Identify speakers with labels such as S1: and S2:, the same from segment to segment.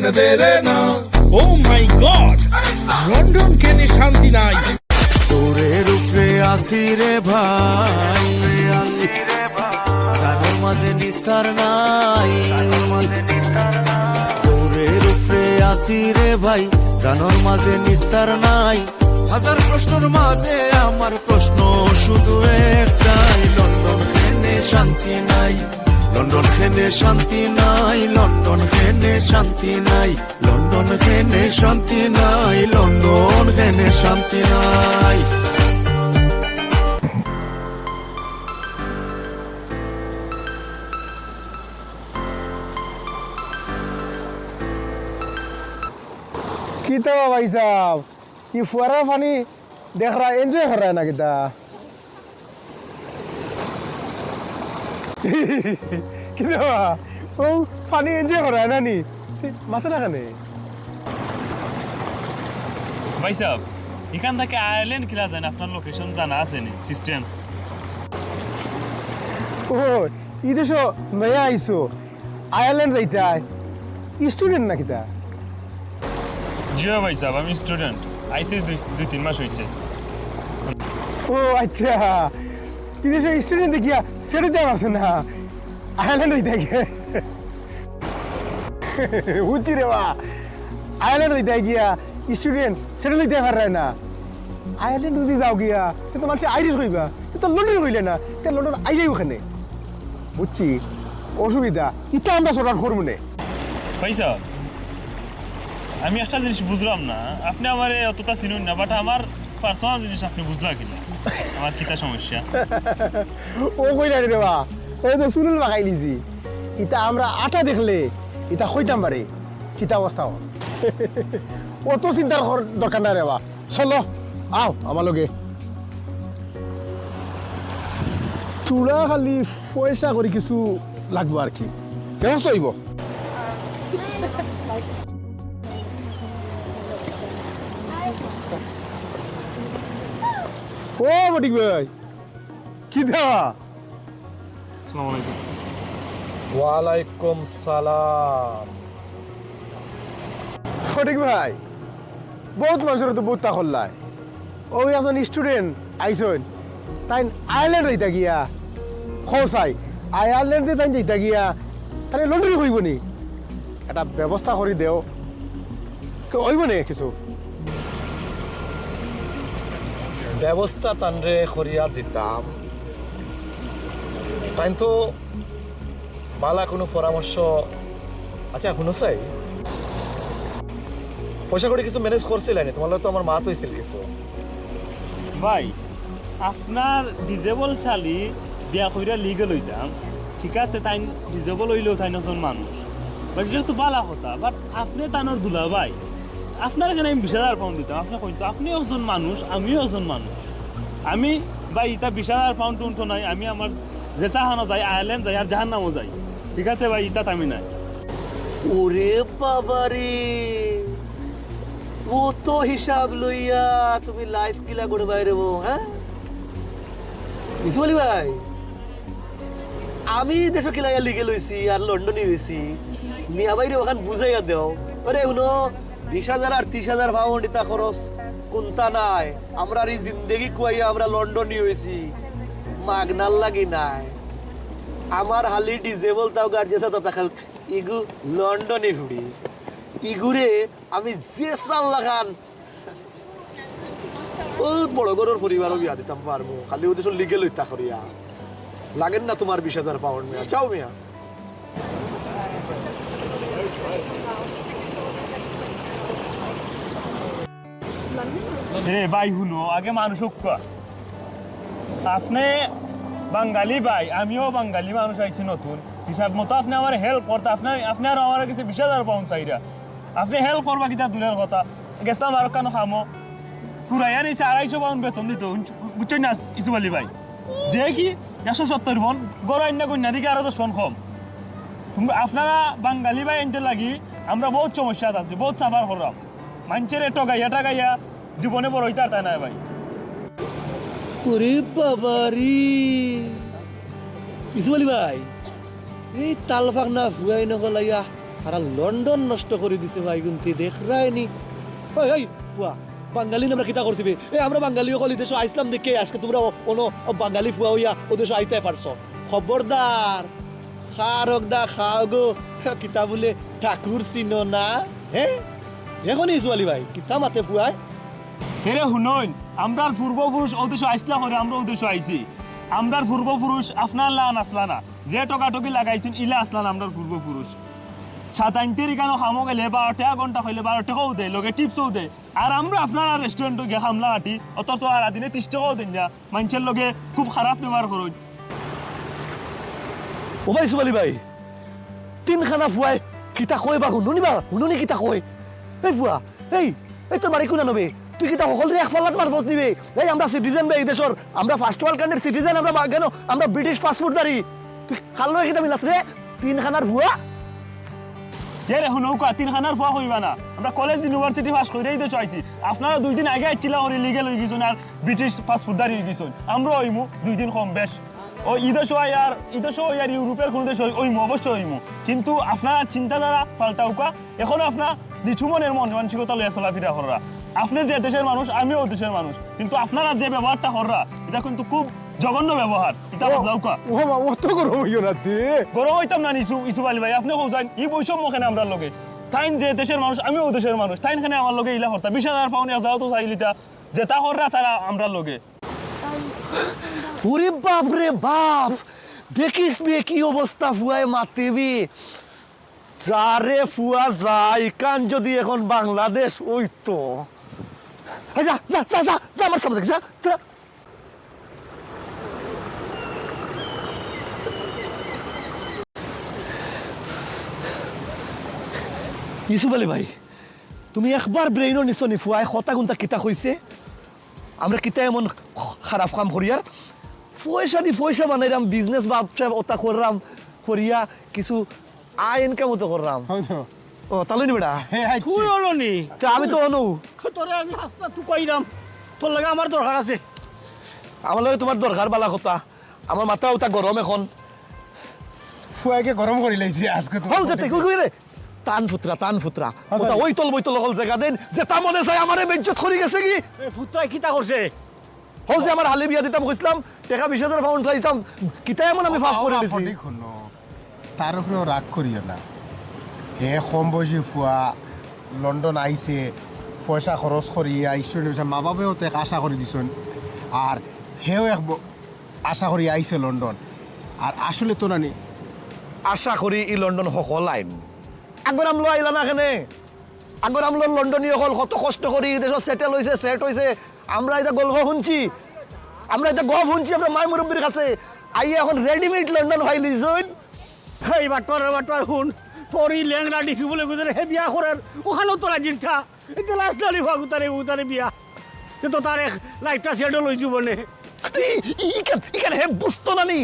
S1: না দে রে না।
S2: ও মাই গড লন্ডন কেনে শান্তি নাই।
S3: তোরে রূপে আসি রে ভাই। গানের মাঝে নিস্তার নাই। তোরে রূপে আসি রে ভাই। গানের মাঝে নিস্তার নাই। হাজার প্রশ্নের মাঝে আমার প্রশ্ন শুধু একটাই। লন্ডন শান্তি নাই। লন্ডন খেনে শান্তি নাই লন্ডন খেনে শান্তি নাই লন্ডন খেনে শান্তি নাই লন্ডন খেনে শান্তি নাই।
S4: কিতা ভাই সাহেব ই ফুয়ারা পানি দেখ রা এনজয় কর না কিতা? কিতা ও পানি এনজয় কর রা না? নি মাথা না? কানে
S5: ভাই সাহেব এখান থেকে আয়ারল্যান্ড খেলা যায় আপনার লোকেশন জানা আছে নি সিস্টেম
S4: ও ই দেশ নয়া আইসো আয়ারল্যান্ড যাইতা স্টুডেন্ট না কিতা
S5: জিও ভাই সাহেব আমি স্টুডেন্ট আইসি দুই তিন মাস হয়েছে
S4: ও আচ্ছা। ই দেশ স্টুডেন্ট দেখিয়া সেটা যাও গিয়া, তে তো মানুষ আইরিশ হইবা। তে না। তে লন্ডন বুঝছি অসুবিধা। আমরা
S5: আমি একটা জিনিস বুঝলাম না। আপনি আমার অতটা চিনুন না বাট আমার পার্সোনাল জিনিস আপনি বুঝলা কিনা? আমার কিতা সমস্যা?
S4: ও কই না রে বা এই তো সুনুল বাগাই নিছি ইটা আমরা আটা দেখলে ইটা কইতাম পারে কিতা অবস্থা। অত চিন্তার কর- দরকার নাই রে বা চলো, আও আমার লগে। তোরা খালি পয়সা করে কিছু লাগবো আর কি। ব্যবস্থা হইব। ও বটিক ভাই। কি দেওয়া?
S5: আসসালামু আলাইকুম
S4: ওয়ালাইকুম সালাম। ফটিক ভাই বহুত মানুষের তো বহুত তাকল লাই ওই এজন স্টুডেন্ট আইসন। তাই আয়ারল্যান্ড যাইতা গিয়া। খোসাই আয়ারল্যান্ড যে যাই যাইতা গিয়া তাহলে লন্ডন হইব নি? এটা ব্যবস্থা করে দেও। হইব নি কিছু?
S6: ব্যবস্থা তানরে করিয়া দিতাম। তাই তো বালা কোনো পরামর্শ। আচ্ছা শুনো চাই পয়সা করে কিছু ম্যানেজ করছিলেন তোমার তো আমার মাত হয়েছিল কিছু।
S5: ভাই, আপনার ডিজেবল চালি বিয়া কইরা লিগেল হইতাম। ঠিক আছে তাই ডিজেবল হইলেও তাই নজন মানুষ। বাট এটা তো বালা কথা বাট আপনি তানোর দুলা ভাই আপনার এখানে আমি বিশ হাজার পাউন্ড দিতাম আপনি কইতো, আপনি একজন মানুষ, আমিও একজন মানুষ। আমি ভাই ইটা বিশ হাজার পাউন্ড টুন্ট নাই, আমি আমার জেসা হানো যাই আয়ারল্যান্ড যাই আর জাহান নামও যাই। ঠিক আছে ভাই ইটা আমি নাই।
S7: ওরে বাবারে ও তো হিসাব লইয়া তুমি লাইফ কিলা করে বাইরে বো হ্যাঁ? ইসমালি ভাই? আমি দেশ কিলাইয়া লিগে লইছি আর লন্ডনে হইছি মিয়া বাইরে ওখান বুঝাইয়া দেও। আরে শুনো বিশ হাজার আর ত্রিশ হাজার পাউন্ড ইতা খরচ কোনটা নাই। আমরা এই জিন্দেগি কুয়াইয়া আমরা লন্ডনে হইছি মাগনার লাগি নাই। আমার হালি ডিজেবল তাও গার্জেসা তো তাকাল ইগু লন্ডনে ঘুরি। ইগুরে আমি যে সাল লাগান ও বড় গরুর পরিবারও বিয়া দিতাম পারব। খালি ওদের লিগেল হইতা করিয়া। লাগেন না তোমার বিশ হাজার পাউন্ড মিয়া। চাও মিয়া।
S5: রে ভাই, শুনো, আগে মানুষ কোয়া। আপনি বাঙালি ভাই, আমিও বাঙালি মানুষ আইছি নতুন। হিসাব মতো আপনি আমার হেল্প করতে আপনার আপনি আর আমার চাইরা আপনি হেল্প করবা কিতা দূরের কথা? গেছিলাম আর কেন খামো। ফুরাইয়া নিছে আড়াইশো পাউন্ড বেতন দিত বুঝছেন না, ইসু বলি ভাই? কি একশো সত্তর ফোন অন্য কন্যা দিকে আরও দশ কম। আপনারা বাঙালি ভাই এনতে লাগি, আমরা বহুত সমস্যাত আছি, বহুত সাফার করলাম। মানুষের টগাইয়া টাগাইয়া জীবনে বড় হইতে আর তাই না ভাই।
S7: ওরে বাবারি ইসমালি ভাই? এই তাল না ভুয়াই নগলাইয়া আর লন্ডন নষ্ট করে দিছে ভাই গুনতি দেখ রায়নি ওই ওই ফুয়া বাঙালি আমরা কিতা করছিবে? এ আমরা বাঙালি সকল দেশ আইসলাম দেখে আজকে তোমরা কোনো বাঙালি ফুয়া হইয়া ও দেশ আইতে পারছ। খবরদার, খারক দা, খাও গো। কিতা বলে, ঠাকুর চিনো না? হে? এখনই ছোৱালী ভাই, কিতা মাতে ফুয়ায়
S5: হেরে হুনইন আমরার পূর্বপুরুষ উদ্দেশ্য আইসলা করে আমরা উদ্দেশ্য আইছি। আমরার পূর্বপুরুষ আপনার লান আসলা না, যে টকাটকি লাগাইছেন ইলা আসলা না আমরার পূর্বপুরুষ সাতাইনটির কেন খামো গেলে বারো টাকা ঘণ্টা হইলে বারো টাকাও দেয় লগে টিপসও দেয় আর আমরা আপনার রেস্টুরেন্টে গিয়ে খামলা কাটি অথচ আর দিনে ত্রিশ টাকাও দেন না মানুষের লগে খুব খারাপ ব্যবহার করুন
S7: ও ভাই, ছোৱালী ভাই, তিনখানা ফুৱাই কিতা কয় বা শুনুনি বা? শুনুনি কিতা কয়? এই ফুয়া এই এই তোর বাড়ি কোনা নবে তুই কিতা সকলরে এক পাল্লাত মার ফস দিবে? এই আমরা সিটিজেন বে এই দেশর আমরা ফার্স্ট ওয়ার্ল্ড কান্ট্রির সিটিজেন আমরা কেন? আমরা ব্রিটিশ পাসপোর্ট দাঁড়ি তুই খালো কিতা মিলাস রে? তিনখানার ফুয়া
S5: এরে হুনৌকা তিনখানার ফোয়া হইবা না। আমরা কলেজ ইউনিভার্সিটি পাস করেই তো চাইছি। আপনারা দুই দিন আগে আইছিলা হরে লিগেল হয়ে গেছেন আর ব্রিটিশ পাসপোর্ট গেছেন। আমরা হইমু, দুই দিন কম বেশ। ও সময় আর সময় আর ইউরোপের কোনো দেশ ওইমু অবশ্যই হইমু। কিন্তু আপনার চিন্তাধারা পাল্টাউকা। এখন আপনার নিচু মনের মন মানসিকতা লইয়া চলাফেরা হররা আপনি যে দেশের মানুষ আমিও ও দেশের মানুষ। কিন্তু আপনারা যে ব্যবহারটা হররা এটা কিন্তু খুব জঘন্য ব্যবহার। এটা বদলাউকা
S4: ও মা অত গরম হইও না তে।
S5: গরম হইতাম না ইসু ইসু আলী ভাই আপনি হোসাইন ই বৈষম্য খানে আমরা লগে? তাইন যে দেশের মানুষ আমিও দেশের মানুষ তাইন খানে আমার লগে ইলা হরতা বিশ হাজার পাউনি যাও তো চাইলিতা যে তা হররা তারা আমরা লগে।
S7: ওরে বাপ রে বাপ দেখিস বে কি অবস্থা ফুয়ায় মাতিবি যারে ফুয়া যায় কান যদি এখন বাংলাদেশ ওই তো যা যা যা যা যা আমার সামনে যা যা। ইসুফ আলী ভাই, তুমি একবার ব্রেইনও নিছো নি ফুয়ায় হতা গুন্তা কিতা কইছে আমরা কিতা এমন খারাপ কাম করিয়ার পয়সা দি পয়সা বানাইরাম বিজনেস ব্যবসা ওটা করলাম করিয়া কিছু আয় ইনকাম তো করলাম ও তাহলে নি বেটা
S6: তুই হলো নি?
S7: তা আমি তো অনু।
S6: তোরে আমি হাসতা তুই কইরাম। তোর লাগে আমার দরকার আছে।
S7: আমার লগে তোমার দরকার বালা কথা। আমার মাথা ওটা গরম এখন।
S4: ফুয়াকে গরম করে লাইছি আজকে তো
S7: কই রে? টান ফুতরা টান ফুতরা। ওটা ওই তল বই তল হল জায়গা দেন যে তা মনে চাই আমারে বেঞ্চত করি গেছে কি?
S6: ফুটাই কিতা করছে?
S7: হও যে আমার হালে বিয়া দিতাম কইছিলাম টাকা বিশ হাজার পাউন্ড চাইতাম কিতা এমন আমি ফাফ করে দিছি।
S4: তার উপরেও রাগ করিও না। হে বয়সী ফুয়া লন্ডন আইছে পয়সা খরচ করি আইসুন মা বাবাও তো এক আশা করে দিছেন। আর হেও এক আশা করি আইছে লন্ডন আর আসলে তো নানি,
S7: আশা করি ই লন্ডন সকল আইন আগর আমলো আইলা না কেনে? আগর আমলো লন্ডনী হল কত কষ্ট করি দেশত সেটেল হয়েছে সেট হয়েছে আমরা এটা গল্প শুনছি। আমরা এটা গল্প শুনছি আমরা মাই মুরব্বীর কাছে। আইয়ে এখন রেডিমেড লন্ডন ভাই লিজন
S6: এই বাটবার বাটবার শুন। তোর লেংরা ডিসি বলে গুজরে হে বিয়া করার, ওখানেও তোরা জিরছা। এতে লাস্ট ডালি ভাগ উতারে উতারে বিয়া। তে তো তার লাইফটা সেটেল হয়েছি বনে
S7: ইকান ইকান হে বুঝতো না নি?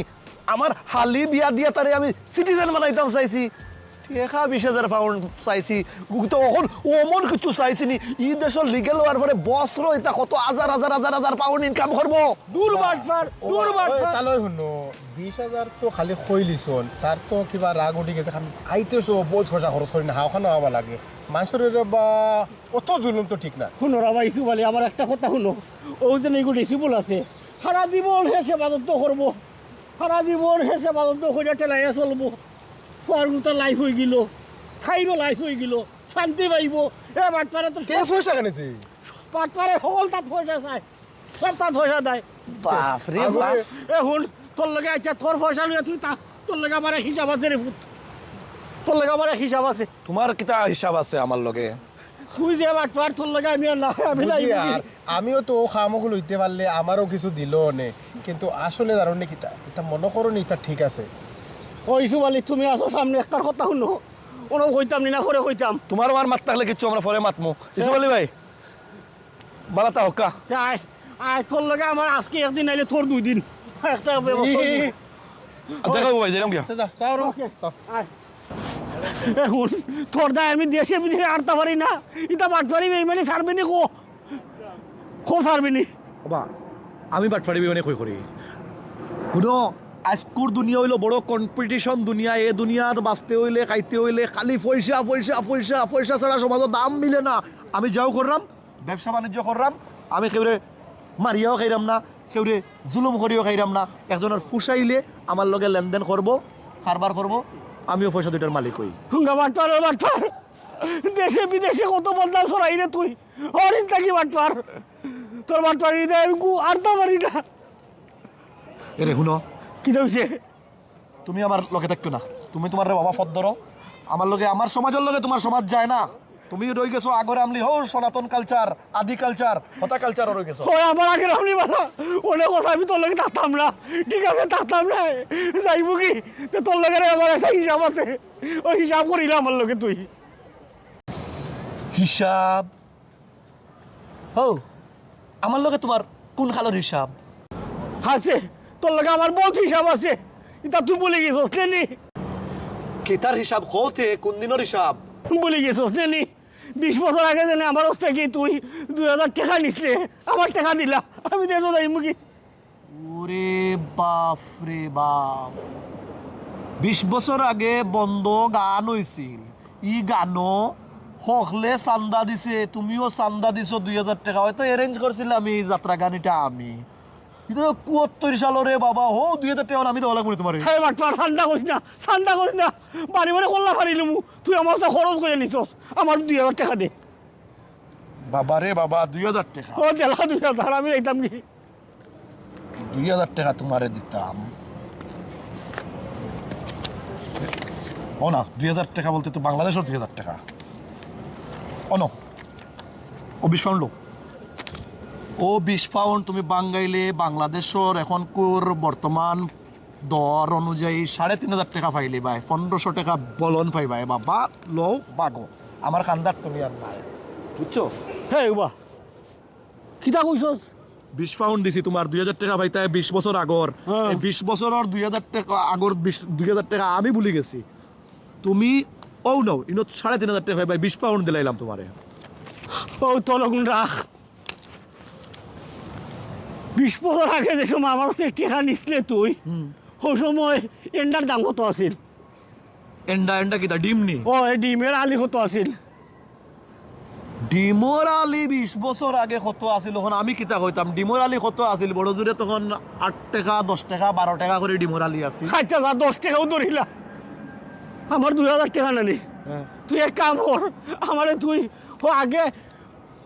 S7: আমার হালি বিয়া দিয়া তারে আমি সিটিজেন বানাইতাম চাইছি। টেকা বিশ হাজার পাউন্ড চাইছি। তো এখন অমন কিছু চাইছি নি ই দেশের লিগেল হওয়ার পরে বছর এটা কত হাজার হাজার হাজার হাজার পাউন্ড ইনকাম করব
S6: দূর বাটবার দূর বাটবার
S4: তালৈ শুনো বিশ হাজাৰ তো খালি খৈ লিচোন তাৰ তো কিবা ৰাগ উঠি গৈছে খান আইতেছো বহুত পইচা খৰচ কৰি না হাওখান হব লাগে। মানুষের বা অত জুলুম তো ঠিক না।
S6: শুনো রাবা ইসু বলে আমার একটা কথা শুনো। ও যে নাকি ডিসিবল আছে। সারা জীবন হে সেবাদত্ত করব সারা জীবন হে সেবাদত্ত করে টেলাইয়া চলবো। ফুয়ার গুতা লাইফ হয়ে গেল খাইরও লাইফ হয়ে গেল শান্তি পাইব। এ বাটপারে তো
S4: কে পইচা কেনে তুই
S6: বাটপারে সকল তাত পয়সা চায় সব তাত পয়সা দেয়।
S7: বাপরে
S4: আগরে-
S7: বাপ।
S6: এ শুন তোর লগে আচ্ছা তোর পয়সা লইয়া তুই তা তোর লগে আমার হিসাব আছে রে ফুট তোর লগে আমার হিসাব আছে।
S7: তোমার কিতা হিসাব আছে আমার লগে?
S6: তুই যে বাটপার তোর লগে আমি না আমি যাইব
S4: আর আমিও তো খামক লইতে পারলে আমারও কিছু দিল নে। কিন্তু আসলে জানো কিতা এটা মনে করো নি এটা ঠিক আছে।
S6: ওই সুবালি তুমি আসো সামনে একটার কথা শুনো। কোনো কইতাম নি না করে কইতাম
S7: তোমার আর মাত থাকলে কিচ্ছু আমরা পরে মাতমু। ইসু বলি ভাই বালাতা হকা
S6: আয় আয় তোর লগে আমার আজকে একদিন আইলে তোর দুই দিন। একটা ব্যবস্থা
S7: ভাই যেরকম গিয়া।
S4: আচ্ছা যা
S6: আয়। এ শুন, তোর দায় আমি দেশে বিদেশে আনতে পারি না। ইটা বাট পারি মানে ছাড়বি নি কো। কো ছাড়বি নি।
S7: বাবা আমি বাট পারিবি মানে কই করি? শুনো আজকুর দুনিয়া হইল বড় কম্পিটিশন দুনিয়া এ দুনিয়ার বাঁচতে হইলে খাইতে হইলে খালি পয়সা পয়সা পয়সা পয়সা ছাড়া সমাজের দাম মিলে না। আমি যাও করলাম ব্যবসা বাণিজ্য করলাম আমি কেউরে মারিয়াও খাইরাম না কেউরে জুলুম করিও খাইরাম না। একজনের ফুসাইলে আমার লগে লেনদেন করব কারবার করব আমিও পয়সা দুইটার মালিক হই।
S6: হুঙ্গা বাটপার ও বাটপার দেশে বিদেশে কত বদনাম সরাই রে তুই। হরিণ থাকি বাটপার তোর বাটপার হৃদয় আমি গু আড্ডা মারি না।
S7: এরে শুনো
S6: কি হয়েছে?
S7: তুমি আমার লগে থাকতো না। তুমি তোমার রে বাবা ফদ ধরো আমার লগে আমার সমাজের লগে তোমার সমাজ যায় না। তুমি রই গেছো আগরে আমলি হো সনাতন কালচার আদি কালচার হতা কালচার রই গেছো।
S6: ওই আমার আগে আপনি বালা অনেক কথা আমি তোর লগে থাকতাম না। ঠিক আছে থাকতাম না। যাইব কি? তো তোর লগে আমার একটা হিসাব আছে। ওই হিসাব করিলে আমার লগে তুই।
S7: হিসাব? হো আমার লগে তোমার কোন খালোর হিসাব?
S6: আছে। তোর লগে আমার বহুত হিসাব আছে। এটা তুই বলে গেছিস নি
S7: কেতার হিসাব হতে কোন দিনের হিসাব?
S6: বলে গেছিস নি বিশ বছর আগে জানে আমার হস্তে কি তুই দুই হাজার টাকা নিসলে আমার টাকা দিলা। আমি দেশ যাইব কি?
S7: ওরে বাপ রে বাপ। বিশ বছর আগে বন্ধ গান হয়েছিল ই গানও হকলে চান্দা দিছে তুমিও চান্দা দিছো দুই হাজার টাকা। হয়তো অ্যারেঞ্জ করছিলাম এই যাত্রা গানিটা আমি। কিন্তু কুয়াত্তর সালরে বাবা হো দুই হাজার টাকা আমি দেওয়া লাগবে তোমার।
S6: হ্যাঁ বাটপার ঠান্ডা করিস না ঠান্ডা করিস না। বাড়ি বাড়ি করলা পারিলি মু তুই আমার তো খরচ করে নিছস আমার দুই হাজার টাকা দে।
S7: বাবা রে বাবা দুই হাজার টাকা।
S6: ও দেলা দুই হাজার আমি যাইতাম কি?
S7: দুই হাজার টাকা তোমারে দিতাম। ও না দুই হাজার টাকা বলতে তো বাংলাদেশের দুই হাজার টাকা। ও ন। ও বিশ পাউন্ড লো। ও বিশ পাউন্ড তুমি বাঙ্গাইলে বাংলাদেশের এখন কোর বর্তমান দর অনুযায়ী সাড়ে তিন হাজার টাকা পাইলে ভাই পনেরোশো টাকা বলন পাই ভাই বাবা লো বাগো। আমার কান্দার তুমি আর নাই। বুঝছ?
S6: হ্যাঁ বা কিতা কইছস?
S7: বিশ পাউন্ড দিছি তোমার দুই হাজার টাকা পাইতে বিশ বছর আগর।
S6: হ্যাঁ।
S7: বিশ বছরের দুই হাজার টাকা আগর বিশ দুই হাজার টাকা আমি ভুলে গেছি। তুমি ও নো ইনো সাড়ে তিন হাজার টাকা ভাই বিশ পাউন্ড দিলাইলাম তোমারে।
S6: ও তলগুন রাখ। বিশ বছর আগে যে সময় আমার কাছে টেকা নিসলে তুই ওই সময় এন্ডার দাম কত আছিল?
S7: এন্ডা এন্ডা কিতা ডিম নি?
S6: ও এই ডিমের আলি কত আছিল?
S7: ডিমর আলি বিশ বছর আগে কত আছিল? তখন আমি কিতা কইতাম? ডিমর আলি কত আছিল? বড় জোরে তখন আট টাকা দশ টাকা বারো টাকা করে ডিমর আলি আছিল।
S6: আচ্ছা যা দশ টাকাও ধরিলা আমার দুই হাজার টাকা নানি। তুই এক কাম কর আমারে তুই আগে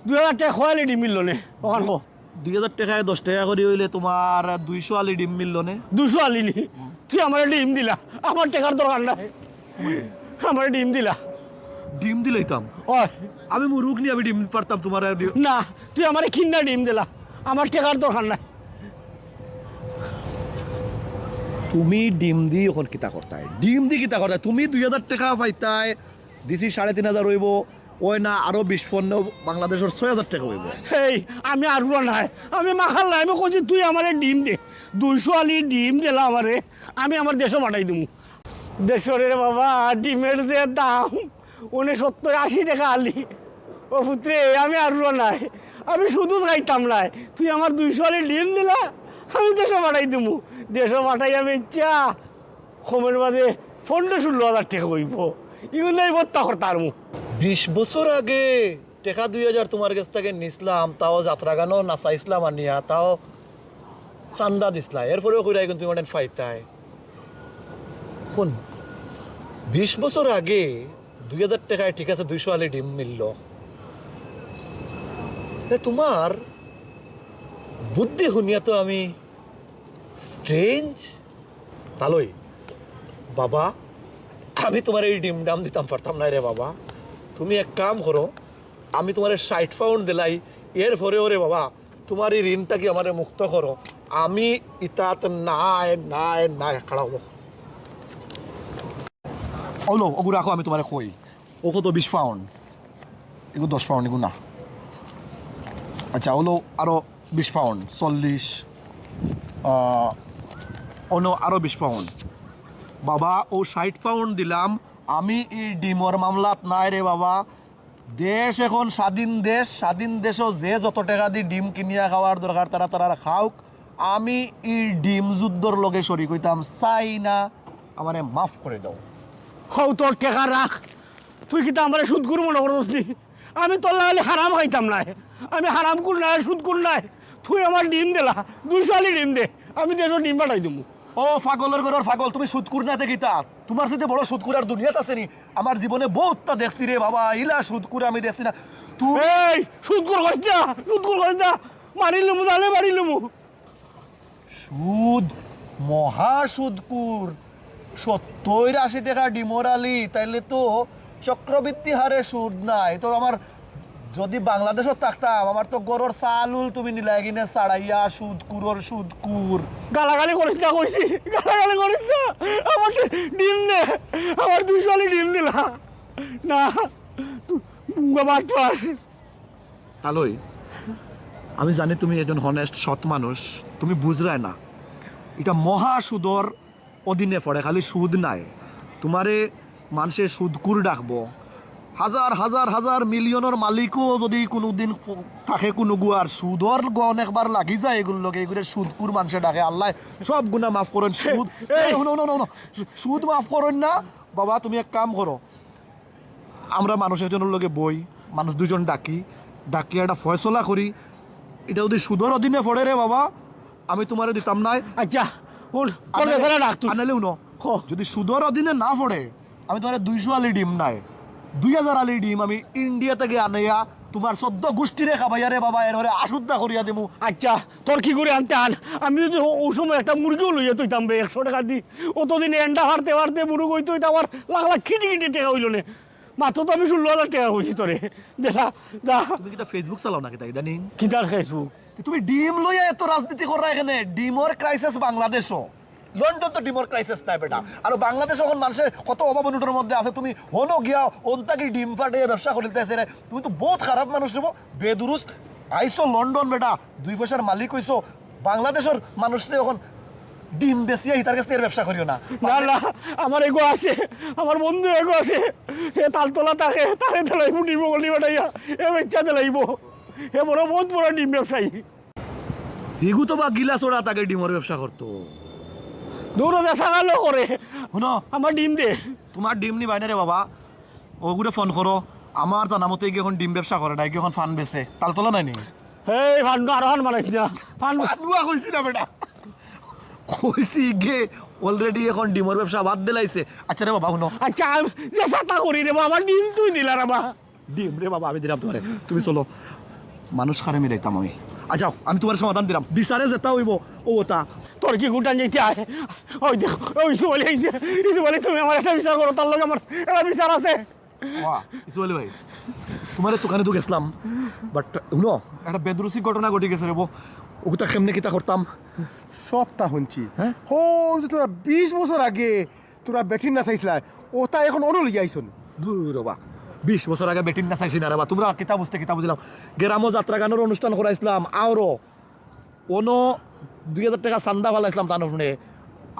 S6: দুই হাজার টাকা খোয়ালি ডিম মিলল নে? ওখান কো।
S7: দুই হাজার টাকায় দশ টাকা করে হইলে তোমার দুইশো আলি ডিম মিললো নে।
S6: দুশো আলিনি তুই আমার ডিম দিলা। আমার টাকার দরকার নাই। আমার ডিম দিলা।
S7: ডিম দিলাইতাম।
S6: ওই
S7: আমি মুরুখ নিয়ে আমি ডিম পারতাম তোমার
S6: না তুই আমার কিন্না ডিম দিলা। আমার টাকার দরকার নাই।
S7: তুমি ডিম দি এখন কিতা করতাই? ডিম দি কিতা করতাই? তুমি দুই হাজার টাকা পাইতাই দিছি সাড়ে তিন হাজার হইব। ওই না আরও বিশ পণ্য বাংলাদেশের ছয় হাজার টাকা হইব।
S6: এই আমি আর নাই। আমি মাখাল নাই, আমি কইছি তুই আমারে ডিম দে। দুইশো আলি ডিম দিলা আমারে, আমি আমার দেশও পাঠাই দিমু। দেশরে বাবা, ডিমের যে দাম উনি সত্তর আশি টাকা আলি। ও পুত্রে, আমি আর নাই। আমি শুধু খাইতাম নাই। তুই আমার দুইশো আলি ডিম দিলা, আমি দেশও পাঠাই দিমু। দেশও পাঠাই আমি ইচ্ছা হোমের মাঝে পনেরো ষোলো হাজার টাকা হইব। এগুলোই বত্তা করতার মু
S7: বিশ বছর আগে টাকা দুই হাজার তোমার কাছ থেকে নিছিলাম, তাও যাত্রা গানও নাচাইছিলাম আনিয়া তাও চান্দা দিছিলা। এরপরেও কইরা কিন্তু তুমি ফাইতাই। শুন, বিশ বছর আগে দুই হাজার টাকায় ঠিক আছে দুইশো আলি ডিম মিলল। তোমার বুদ্ধি শুনিয়া তো আমি স্ট্রেঞ্জ তালই। বাবা, আমি তোমার এই ডিম ডাম দিতাম পারতাম না রে বাবা। তুমি এক কাম করো, আমি তোমার ষাট পাউন্ড দিলাই, এর পরে ওরে বাবা, তোমার এই ঋণটা কি আমার মুক্ত করো? আমি ইতাত নাই নাই নাই, খাড়া হব। ওলো, ওগু রাখো, আমি তোমার কই। ও কত বিশ পাউন্ড এগুলো দশ পাউন্ড এগুলো না। আচ্ছা ওলো আরও বিশ পাউন্ড চল্লিশ অন্য আরও বিশ পাউন্ড বাবা, ও ষাট পাউন্ড দিলাম আমি এই ডিমর মামলাত নাই রে বাবা। দেশ এখন স্বাধীন দেশ, স্বাধীন দেশও যে যত টাকা দিয়ে ডিম কিনিয়া খাওয়ার দরকার তারা তারা খাওক। আমি ই ডিম যুদ্ধর লগে শরিক হইতাম চাই না আমারে মাফ করে দাও।
S6: হও তোর টেকা রাখ তুই কিন্তু আমার সুদ করু করছিস নি? আমি তোর লাগলে হারাম খাইতাম নাই। আমি হারাম কুর নাই, সুদ কুর নাই। তুই আমার ডিম দিলা আলি ডিম দে। আমি দেড়শো ডিম পাঠাই দেবো
S7: ও পাগলের ঘরের পাগল তুমি সুদকুর না দেখিতা তোমার সাথে বড় সুদকুর আর দুনিয়াতে আছে নি। আমার জীবনে বহুতটা দেখছি রে বাবা ইলা সুদকুর আমি দেখছি না। তুমি
S6: এই সুদ কর করিস না সুদ কর করিস না। মারি লমু তাহলে মারি লমু।
S7: সুদ মহা সুদকুর সত্তর আশি টাকা ডিমর আলি তাইলে তো চক্রবৃত্তি হারে সুদ নাই। তো আমার যদি বাংলাদেশও থাকতাম আমার তো গরর চালুল তুমি নিলাই কিনে ছাড়াইয়া সুদ কুর।
S6: গালাগালি করিস না কইছি গালাগালি করিস না। আমার ডিম দে আমার দুশো আলি ডিম দিলা। না বুঙ্গা বাটপার
S7: তালই আমি জানি তুমি একজন হনেস্ট সৎ মানুষ। তুমি বুঝরায় না। এটা মহা সুদর অধীনে পড়ে খালি সুদ নাই। তোমারে মানুষের সুদকুর ডাকবো। হাজার হাজার হাজার মিলিয়নের মালিকও যদি কোনোদিন ফ- থাকে কোনো গুয়ার সুদর গন একবার লাগি যায় এগুলো লগে এগুলো সুদকুর মানুষে ডাকে। আল্লাহ সব গুণা মাফ করেন সুদ সুদ মাফ করেন না। বাবা তুমি এক কাম করো আমরা মানুষের জন্য লগে বই মানুষ দুজন ডাকি ডাকি একটা ফয়সলা করি। এটা যদি সুদর অধীনে পড়ে রে বাবা আমি তোমারে দিতাম নাই।
S6: আচ্ছা
S7: যদি সুদর অধীনে না পড়ে আমি তোমার দুইশো আলি ডিম নাই। দুই হাজার আলি ডিম আমি ইন্ডিয়া থেকে আনাইয়া তোমার সদ্য গোষ্ঠীরে খাবাইয়া রে বাবা এর আশুদ্ধা করিয়া দেবো
S6: আচ্ছা তোর কি করে আনতে আন? আমি যদি ও- সময় একটা মুরগিও লইয়া তুইতাম বে একশো টাকা দি। অতদিন এন্ডা হারতে হারতে মুরগ হইতে আমার লাখ লাখ খিটি খিটি টাকা হইল নে মাত্র তো আমি ষোলো হাজার টাকা হয়েছি তোরে দেখা দা
S7: তুমি কিটা ফেসবুক চালাও নাকি তাই ইদানিং?
S6: কিতার খাইছু?
S7: তুমি ডিম লইয়া এত রাজনীতি করা এখানে? ডিমর ক্রাইসিস বাংলাদেশও লন্ডন তো ডিমর ক্রাইসিস নাই বেটা। আর বাংলাদেশ এখন মানুষের কত অভাব অনুটোর মধ্যে আছে তুমি হনো গিয়া ওনতাকি ডিম ফাটিয়ে ব্যবসা করিতেছে রে। তুমি তো বহুত খারাপ মানুষ রে বেদুরুস আইসো লন্ডন বেটা। দুই পয়সার মালিক হইছো। বাংলাদেশের মানুষরে এখন ডিম বেচিয়া হিতার কাছ ব্যবসা করিও না।
S6: না না আমার এগো আছে। আমার বন্ধু এগো আছে। এ তালতলা তাকে তারে দিলাইব ডিম গলি বাটাইয়া এ বেচা দিলাইব এ বড় বহুত বড় ডিম ব্যবসায়ী।
S7: হিগু তো বা গিলাস ওরা তাকে ডিমর ব্যবসা করতো।
S6: দৌড় দেখা গেল করে।
S7: শুনো।
S6: আমার ডিম দে।
S7: তোমার ডিম নি বাইনা রে বাবা। ওগুলো ফোন করো। আমার জানা মতে এখন ডিম ব্যবসা করে নাই কি এখন ফান বেচে। তালতলা নাই নি
S6: এই ভান্ডু আর হান মারাইস না। ফান
S7: আনুয়া কইছি না বেটা। কইছি গে অলরেডি এখন ডিমর ব্যবসা বাদ দিলাইছে আচ্ছা রে বাবা শুনো।
S6: আচ্ছা যে সাতা করি রে বাবা, আমার ডিম তুই দিলা রে বা
S7: ডিম রে বাবা আমি দিলাম তোমারে। তুমি চলো। মানুষ খারে মিলাইতাম আমি। আচ্ছা আমি তোমার সমাধান দিলাম। বিচারে যেটা হইব ও তা
S6: তোর কি গুটান যেতে আয় ওই ওই আইছে এই বলে তুমি আমার একটা বিচার করো তার লগে আমার একটা বিচার আছে।
S7: ওয়া ইসমাইল ভাই তোমার দোকানে তো গেছিলাম বাট শুনো একটা বেদরুসি ঘটনা ঘটে গেছে রে বো ওগুতা কেমনে কিতা করতাম
S4: সবটা শুনছি।
S7: হ্যাঁ?
S4: হো যে তোরা বিশ বছর আগে তোরা বেটিন না চাইছিলা ওটা এখন অন্য লিয়ে আইসুন
S7: দূর বা বিশ বছর আগে বেটিন না চাইছি না বা, তোমরা কিতা বুঝতে কিতা বুঝলাম। গেরামো যাত্রা গানের অনুষ্ঠান করাইছিলাম আওরো কোনো দুই হাজার টাকা চান্দা ফালাইছিলাম তার শুনে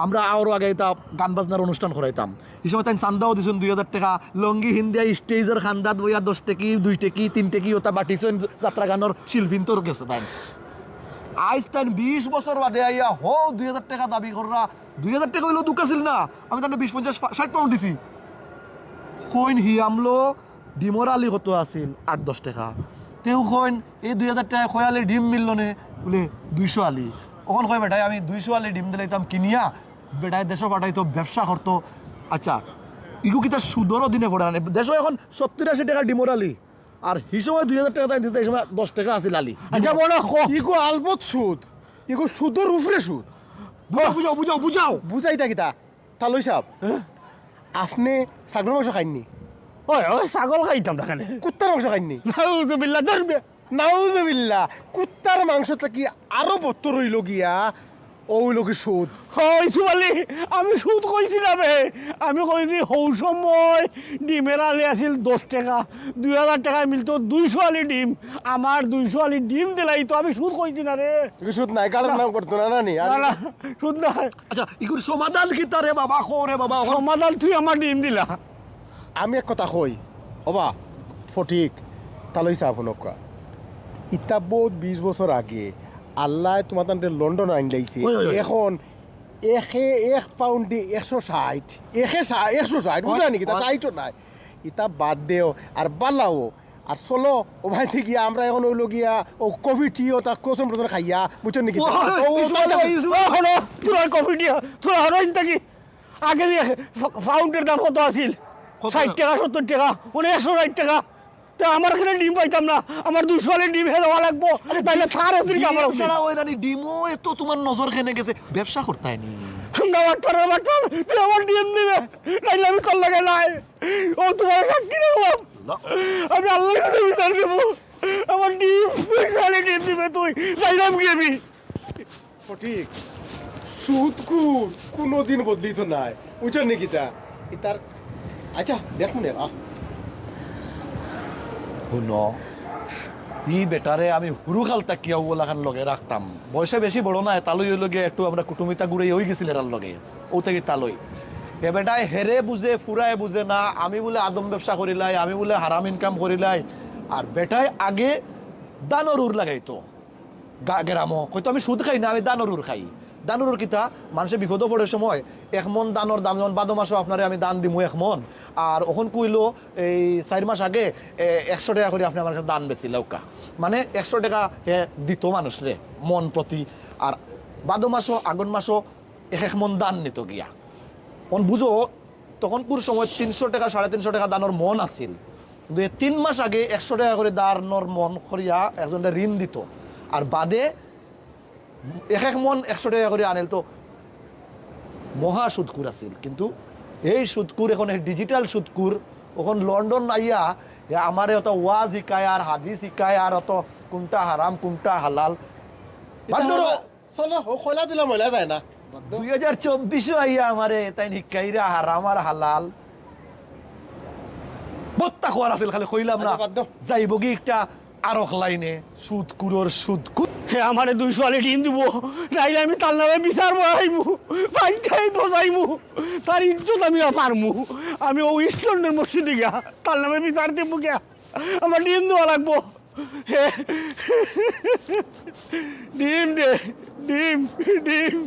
S7: আমরা আরও আগে এটা গান বাজনার অনুষ্ঠান করাইতাম এই সময় তাই চান্দাও দিছেন দুই হাজার টাকা। লঙ্গি হিন্দিয়া স্টেজের খান্দাত বইয়া দশ টেকি, দুই টেকি, তিন টেকি, ওটা বাটিছেন যাত্রা গানের শিল্পীন তোর গেছে তাই আইস তাই বিশ বছর বাদে আইয়া হো দুই হাজার টাকা দাবি কররা দুই হাজার টাকা হইলেও দুঃখ ছিল না। আমি তাহলে বিশ, পঞ্চাশ, ষাট পাউন্ড দিছি। কইন হি আমলো ডিমর আলি কত আছিল আট দশ টাকা। তেও কইন এই দুই হাজার টাকা কয়ালে ডিম মিলল নে? বলে দুইশো আলি। ওখান কয় বেটাই আমি দুইশো আলি ডিম দিলে দিলাইতাম কিনিয়া বেটাই দেশও পাঠাইতো ব্যবসা করতো আচ্ছা ইগু কিতা সুদরও দিনে পড়ে না দেশ এখন সত্তর আশি টাকা ডিমর আলি আর এই সময় দুই হাজার টাকা তাই দিতে এই সময় দশ টাকা আছিল আলি।
S6: আচ্ছা বড় ক?
S4: ইগো আলবত সুদ ইগো সুদর উপরে সুদ।
S7: বুঝাও বুঝাও বুঝাও বুঝাও
S4: বুঝাইতা কিতা। তালই সাহেব আপনি ছাগল মাংস খাইননি
S6: ওই ওই ছাগল খাইতাম না কেনে?
S4: কুত্তার মাংস খাইননি
S6: নাউজুবিল্লাহ ধরবে
S4: নাউজবিল্লা কুত্তার মাংসটা কি আরও বত্তর হইল গিয়া? ওই লোকের সুদ?
S6: ওই সুবালি আমি সুদ কইছিলাম হে আমি কইছি হৌ সময় ডিমের আলি আছিল দশ টাকা দুই হাজার টাকায় মিলতো দুইশো আলি ডিম। আমার দুইশো আলি ডিম দিলাই তো আমি সুদ কইছি না রে।
S4: সুদ নাই কালের নাম করতো না নানি
S6: না? সুদ না
S7: আচ্ছা ইগুর সমাধান কিতা রে বাবা? খো রে বাবা
S6: সমাধান তুই আমার ডিম দিলা।
S4: আমি এক কথা কই অবা ফটিক তালই চাহ শুনক ইতা বহুত বিশ বছর আগে আল্লাহ তোমার তান্তে লন্ডন আইন লাইছে
S7: ওই, ওই, ওই।
S4: এখন একে এক পাউন্ডে একশো ষাট একে একশো ষাট বুঝলা নাকি? তা
S7: ওই।
S4: ষাটও নাই। ইতা বাদ দেও আর বাল্লাও আর চলো ও ভাই থেকে আমরা এখন ওইলো গিয়া ও কফি টি ও তা ক্রোসন প্রসন খাইয়া বুঝছ নাকি?
S7: ওই,
S6: তোরা কফি দিয়া তোরা থাকি। আগে দিয়ে ফাউন্ডের দাম কত আছিল? ষাট টাকা সত্তর টাকা উনি একশো ষাট টাকা। তা আমার এখানে ডিম পাইতাম না আমার দুশো আলের ডিম হে দেওয়া লাগবো তাইলে তার ওদিকে আমার।
S7: ছাড়া ওই রানি ডিমও এত তোমার নজর খেনে গেছে ব্যবসা করতে হয়নি।
S6: না বাটপার বাটপার তুই আমার ডিম দিবে নাইলে আমি কল লাগে নাই। ও তোমার সাক্ষী রাখব আমি আল্লাহর কাছে বিচার দেবো। আমার ডিম সাড়ে ডিম দিবে তুই যাইলাম কি আমি
S4: ঠিক সুদকুর কোনো দিন বদলিত নাই। বুঝছ নাকি তা ইতার আচ্ছা দেখুন
S7: শুন, ই বেটারে আমি হুরু খাল তাকিয়া ওলাখান লগে রাখতাম বয়সে বেশি বড় নাই তালই ওই লগে একটু আমরা কুটুমিতা গুড়ে হয়ে গেছিল এরার লগে ও থেকে তালই এ বেটাই হেরে বুঝে ফুরায় বুঝে না, আমি বলে আদম ব্যবসা করিলাই আমি বলে হারাম ইনকাম করিলাই আর বেটাই আগে দানর উর লাগাইতো। গা গেরামো হয়তো আমি সুদ খাই না, আমি দানরুর খাই। দানরুর কিতা মানুষের বিপদ পড়ে সময় এক মন দানর দাম, যেমন বাদো মাসও আপনারে আমি দান দিমু এক মন। আর ওখন কইলো এই চার মাস আগে একশো টাকা করে আপনি আমার কাছে দান বেশি লৌকা মানে একশো টাকা হে দিত মানুষ রে মন প্রতি আর বাদো মাসও আগুন মাসও এক এক মন দান নিত গিয়া। অন বুঝো তখন কোর সময় তিনশো টাকা, সাড়ে তিনশো টাকা দানোর মন আছিল। কিন্তু তিন মাস আগে একশো টাকা করে দানোর মন করিয়া একজনটা ঋণ দিত। আর বাদে এক এক মন একশো টাকা করে আনিল তো। মহা সুদকুর আছিল কিন্তু এই সুদকুর এখন ডিজিটাল সুদকুর এখন লন্ডন আইয়া আমারে অত ওয়াজ শিকায় আর হাদিস শিকায় আর অত কোনটা হারাম কোনটা হালাল।
S4: খোলা মহিলা যায় না।
S7: দুই হাজার চব্বিশও আইয়া আমারে তাই নিকাইরা হারাম আর হালাল। বত্তা খোয়ার আছিল খালি কইলাম না।
S4: আচ্ছা।
S7: যাইব কি একটা আরক লাইনে সুদ কুরোর সুদ কুর
S6: আমারে দুইশো আলি ডিম দিব, নাইলে আমি তার নামে বিচার বসাইমু পাইটাই বসাইমু, তার ইজ্জত আমি পারমু। আমি ও ইস্টনের মসজিদে গিয়া তার নামে বিচার দেব গিয়া, আমার ডিম দেওয়া লাগবো। ডিম দে, ডিম ডিম।